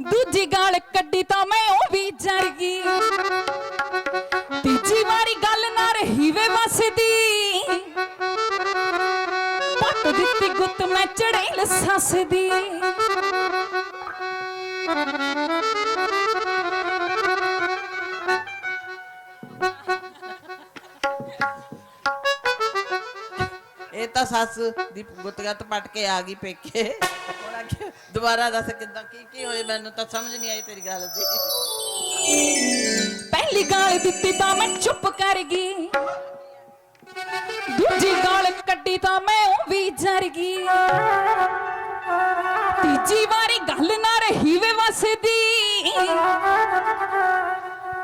ਦੂਜੀ ਗਾਲ ਕੱਢੀ ਤਾਂ ਮੈਂ ਉਹ ਵੀ ਜਰ ਗਈ। ਤੀਜੀ ਵਾਰੀ ਗੱਲ ਨਾ ਰਹੀ ਵੇ ਵਸਦੀ। ਪੱਟ ਦਿੱਤੀ ਗੁੱਤ ਮੈਂ ਚੜੇਲ ਸੱਸ ਦੀ ਇਹ ਤਾਂ ਸੱਸ ਦੀ ਗੁੱਤਗਤ ਪਟ ਕੇ ਆ ਗਈ ਪੇਕੇ। ਹੁਣ ਦੁਬਾਰਾ ਦੱਸ ਕਿੱਦਾਂ, ਕੀ ਕੀ ਹੋਏ ਮੈਨੂੰ ਤਾਂ ਸਮਝ ਨਹੀਂ ਆਈ ਤੇਰੀ ਗੱਲ ਦੀ। ਪਹਿਲੀ ਗਾਲ ਦਿੱਤੀ ਤਾਂ ਮੈਂ ਚੁੱਪ ਕਰ ਗਈ। ਦੂਜੀ ਗਾਲ ਕੱਢੀ ਤਾਂ ਮੈਂ ਉਹ ਵੀ ਜਰ ਗਈ। ਤੀਜੀ ਵਾਰੀ ਗੱਲ ਨਾ ਰਹੀ ਵੇ ਵਸਦੀ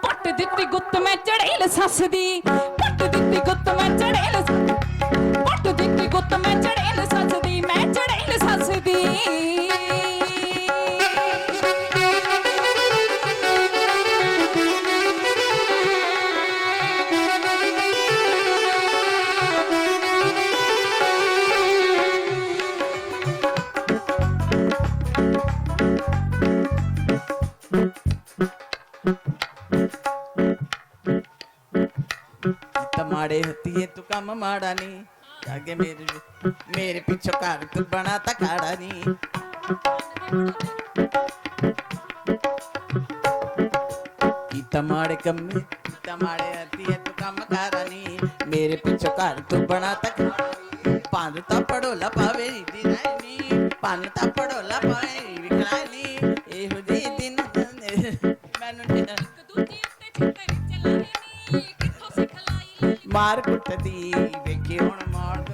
ਪੱਟ ਦਿੱਤੀ ਗੁੱਤ ਮੈਂ ਚੜੇਲ ਸੱਸ ਦੀ। ਮਾੜੇ ਹੱਤੀਏ ਤੂੰ ਕੰਮ ਮਾੜਾ ਨਹੀਂ। ਅੱਗੇ ਮੇਰੇ ਮੇਰੇ ਪਿੱਛੋਂ ਘਰ ਤੂੰ ਬਣਾ ਤਾਂ ਕਾੜਾ ਨਹੀਂ। ਕੀ ਤਮਾੜੇ ਕੰਮੇ ਕੀ ਤਮਾੜੇ ਹੱਤੀਏ ਤੂੰ ਕੰਮ ਕਾੜਾ ਨਹੀਂ। ਮੇਰੇ ਪਿੱਛੋਂ ਘਰ ਤੂੰ ਬਣਾ ਤਾਂ ਕਾੜਾ ਨੀ। ਪੰਨ ਤਾਂ ਪੜੋਲਾ ਪਾਵੇ। ਮਾਰ ਕੁੱਟਦੀ ਵੇਖੀ ਹੁਣ ਮਾਰ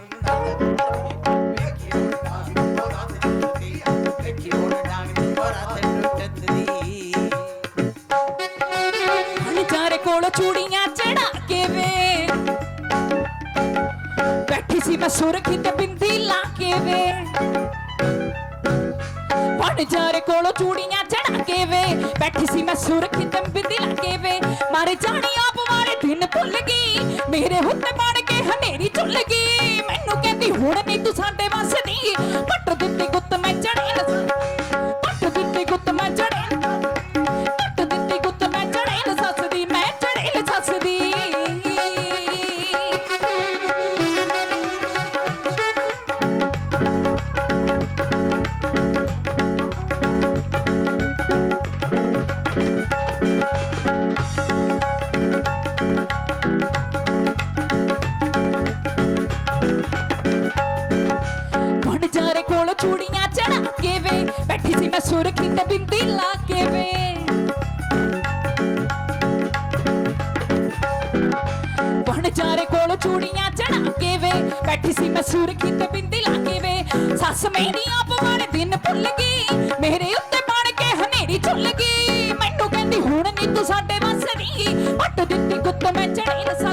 ਕੋਲ ਚੂੜੀਆਂ ਚੜਾ ਕੇ ਵੇ। ਬੈਠੀ ਸੀ ਮੈਂ ਸੁਰਖੀ ਤੇ ਬਿੰਦੀ ਲਾ ਕੇ ਵੇ। ਹਣ ਚਾਰੇ ਕੋਲ ਚੂੜੀਆਂ ਚੜਾ ਕੇ ਵੇ। ਬੈਠੀ ਸੀ ਮੈਂ ਸੁਰਖੀ ਤੇ ਬਿੰਦੀ ਲਾ ਕੇ ਵੇ। ਮਾਰੇ ਜਾਣੀ ਆਪ ਵਾਲੇ ਦਿਨ ਭੁੱਲ ਗਈ। ਮੇਰੇ ਹੁੱਤੇ ਬਣ ਕੇ ਹਨੇਰੀ ਝੁੱਲ ਗਈ। ਮੈਨੂੰ ਕਹਿੰਦੀ, ਹੁਣ ਨਹੀਂ ਤੂੰ ਸਾਡੇ ਵਸਦੀ ਪੱਟ ਦਿੱਤੀ ਗੁੱਤ ਮੈਂ ਚੜੇ ਬੈਠੀ ਸੀ ਮੈਂ ਕੋਲ ਚੂੜੀਆਂ ਚੜਾ ਕੇ ਵੇ। ਬੈਠੀ ਸੀ ਮੈਂ ਸੁਰਖੀ ਤੇ ਬਿੰਦੀ ਲਾ ਕੇ ਵੇ। ਸੱਸ ਮੇਰੀ ਆਪ ਵਾਲੇ ਦਿਨ ਭੁੱਲ ਗਈ। ਮੇਰੇ ਉੱਤੇ ਬਣ ਕੇ ਹਨੇਰੀ ਝੁੱਲ ਗਈ। ਮੈਨੂੰ ਕਹਿੰਦੀ, ਹੁਣ ਨਹੀਂ ਤੂੰ ਸਾਡੇ ਵਸਦੀ ਪੱਟ ਦਿੱਤੀ ਗੁੱਤ ਮੈਂ ਚੜੇਲ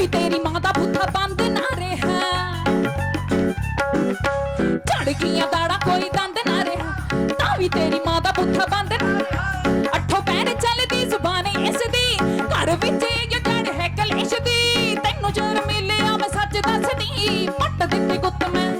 ਵੀ ਤੇਰੀ ਮਾਂ ਦਾ ਬੁੱਥਾ ਬੰਦ ਨਾ ਰਿਹਾ। ਝੜ ਗਈਆਂ ਦਾੜਾ ਕੋਈ ਦੰਦ ਨਾ ਰਿਹਾ, ਤਾਂ ਵੀ ਤੇਰੀ ਮਾਂ ਦਾ ਬੁੱਥਾ ਬੰਦ ਨਾ ਰਿਹਾ। ਅੱਠੋਂ ਪੈਰ ਚੱਲਦੀ ਜ਼ੁਬਾਨ ਇਸ ਦੀ ਘਰ ਵਿੱਚ ਇਹ ਜੜ ਹੈ ਕਲੇਸ਼ ਦੀ। ਤੈਨੂੰ ਜਰ ਮਿਲਿਆ, ਮੈਂ ਸੱਚ ਦੱਸਦੀ, ਪੱਟ ਦਿੱਤੀ ਗੁੱਤ ਮੈਂ।